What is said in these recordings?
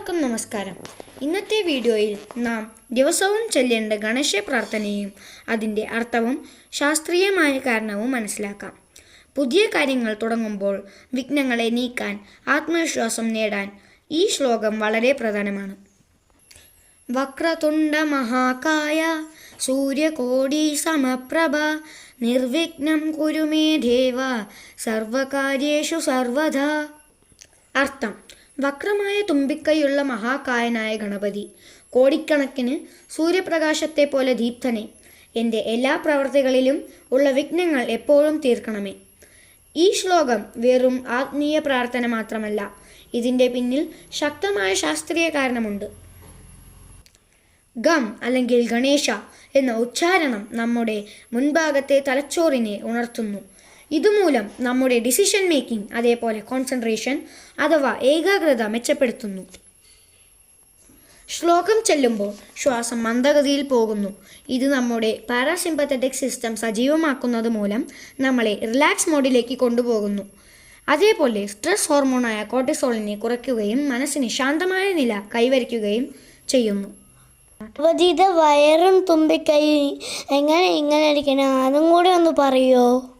എല്ലാവർക്കും നമസ്കാരം. ഇന്നത്തെ വീഡിയോയിൽ നാം ദിവസവും ചൊല്ലേണ്ട ഗണേശ പ്രാർത്ഥനയും അതിന്റെ അർത്ഥവും ശാസ്ത്രീയമായ കാരണവും മനസ്സിലാക്കാം. പുതിയ കാര്യങ്ങൾ തുടങ്ങുമ്പോൾ വിഘ്നങ്ങളെ നീക്കാൻ ആത്മവിശ്വാസം നേടാൻ ഈ ശ്ലോകം വളരെ പ്രധാനമാണ്. വക്രതുണ്ട മഹാകായ സൂര്യകോടി സമപ്രഭ നിർവിഘ്നം കുരുമേ ദേവ സർവകാര്യേഷു സർവധ. അർത്ഥം വക്രമായ തുമ്പിക്കൈയുള്ള മഹാകായനായ ഗണപതി കോടിക്കണക്കിന് സൂര്യപ്രകാശത്തെ പോലെ ദീപ്തനെ എന്റെ എല്ലാ പ്രവർത്തികളിലും ഉള്ള വിഘ്നങ്ങൾ എപ്പോഴും തീർക്കണമേ. ഈ ശ്ലോകം വെറും ആത്മീയ പ്രാർത്ഥന മാത്രമല്ല ഇതിന്റെ പിന്നിൽ ശക്തമായ ശാസ്ത്രീയ കാരണമുണ്ട്. ഗം അല്ലെങ്കിൽ ഗണേശ എന്ന ഉച്ചാരണം നമ്മുടെ മുൻഭാഗത്തെ തലച്ചോറിനെ ഉണർത്തുന്നു. ഇതുമൂലം നമ്മുടെ ഡിസിഷൻ മേക്കിംഗ് അതേപോലെ കോൺസെൻട്രേഷൻ അഥവാ ഏകാഗ്രത മെച്ചപ്പെടുത്തുന്നു. ശ്ലോകം ചെല്ലുമ്പോൾ ശ്വാസം മന്ദഗതിയിൽ പോകുന്നു. ഇത് നമ്മുടെ പാരാസിമ്പത്തറ്റിക് സിസ്റ്റം സജീവമാക്കുന്നത് മൂലം നമ്മളെ റിലാക്സ് മോഡിലേക്ക് കൊണ്ടുപോകുന്നു. അതേപോലെ സ്ട്രെസ് ഹോർമോണായ കോർട്ടിസോളിനെ കുറയ്ക്കുകയും മനസ്സിന് ശാന്തമായ നില കൈവരിക്കുകയും ചെയ്യുന്നു. വയറും തുമ്പിക്കൈ എങ്ങനെ ഇങ്ങനെ ഇരിക്കണം? അതും കൂടെ ഒന്ന് പറയോ? ആ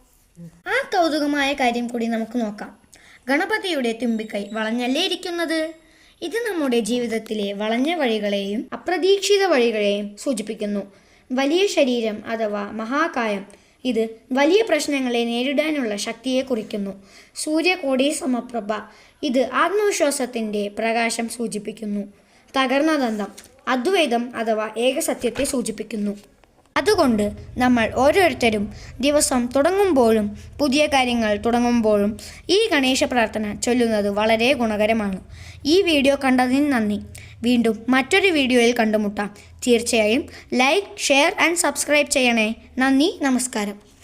കൗതുകമായ കാര്യം കൂടി നമുക്ക് നോക്കാം. ഗണപതിയുടെ തുമ്പിക്കൈ വളഞ്ഞല്ലേ ഇരിക്കുന്നത്? ഇത് നമ്മുടെ ജീവിതത്തിലെ വളഞ്ഞ വഴികളെയും അപ്രതീക്ഷിത വഴികളെയും സൂചിപ്പിക്കുന്നു. വലിയ ശരീരം അഥവാ മഹാകായം ഇത് വലിയ പ്രശ്നങ്ങളെ നേരിടാനുള്ള ശക്തിയെ കുറിക്കുന്നു. സൂര്യകോടി സമപ്രഭ ഇത് ആത്മവിശ്വാസത്തിന്റെ പ്രകാശം സൂചിപ്പിക്കുന്നു. തകർന്ന ദന്തം അദ്വൈതം അഥവാ ഏകസത്യത്തെ സൂചിപ്പിക്കുന്നു. അതുകൊണ്ട് നമ്മൾ ഓരോരുത്തരും ദിവസം തുടങ്ങുമ്പോഴും പുതിയ കാര്യങ്ങൾ തുടങ്ങുമ്പോഴും ഈ ഗണേശ പ്രാർത്ഥന ചൊല്ലുന്നത് വളരെ ഗുണകരമാണ്. ഈ വീഡിയോ കണ്ടതിന് നന്ദി. വീണ്ടും മറ്റൊരു വീഡിയോയിൽ കണ്ടുമുട്ടാം. തീർച്ചയായും ലൈക്ക് ഷെയർ ആൻഡ് സബ്സ്ക്രൈബ് ചെയ്യണേ. നന്ദി നമസ്കാരം.